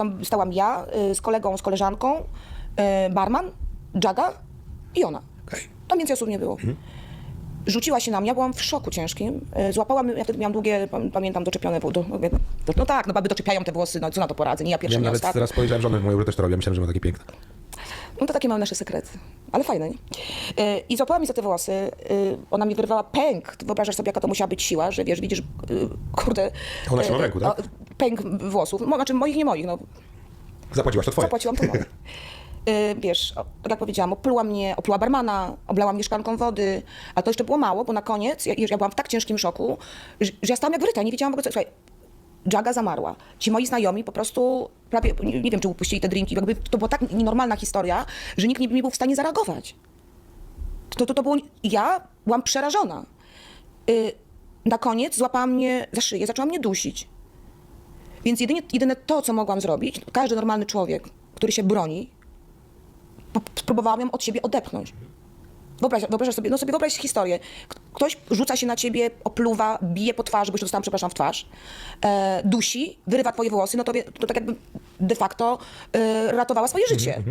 Tam stałam ja y, z kolegą, z koleżanką, y, barman, Jaga i ona. Okej. Tam więcej osób nie było. Rzuciła się na mnie, ja byłam w szoku ciężkim. Y, Złapała mnie, ja wtedy miałam długie, pam- pamiętam, doczepione włosy. No, no tak, no baby doczepiają te włosy, no co na to poradzę, nie ja Ja nie nawet ostatnia. teraz powiedziałem żonę mojej, też to robię, myślałem, że ma takie piękne. No to takie mamy nasze sekrety. Ale fajne, nie? I złapała mi za te włosy. Ona mi wyrwała pęk. Ty Wyobrażasz sobie, jaka to musiała być siła, że wiesz, widzisz, kurde... Ona trzyma w yy, ręku, tak? o, Pęk włosów. Mo- Znaczy moich, nie moich, no. Zapłaciłaś, to twoje. Zapłaciłam to moje. Yy, wiesz, o, tak jak powiedziałam, opluła mnie, opluła barmana, oblała mnie szklanką wody, a to jeszcze było mało, bo na koniec ja, ja byłam w tak ciężkim szoku, że, że ja stałam jak wryta, nie wiedziałam w ogóle co... Słuchaj, Jaga zamarła. Ci moi znajomi po prostu prawie, nie, nie wiem, czy upuścili te drinki, jakby to była tak nienormalna historia, że nikt nie, nie był w stanie zareagować. To, to, to było, ja byłam przerażona. Y, na koniec złapała mnie za szyję, zaczęła mnie dusić. Więc jedynie, jedyne to, co mogłam zrobić, każdy normalny człowiek, który się broni, spróbowałam ją od siebie odepchnąć. Wyobraź, wyobraź sobie, no sobie wyobraź historię. Ktoś rzuca się na ciebie, opluwa, bije po twarzy, bo już dostałam, przepraszam, w twarz, e, dusi, wyrywa twoje włosy, no to, to tak jakby de facto e, ratowała swoje życie.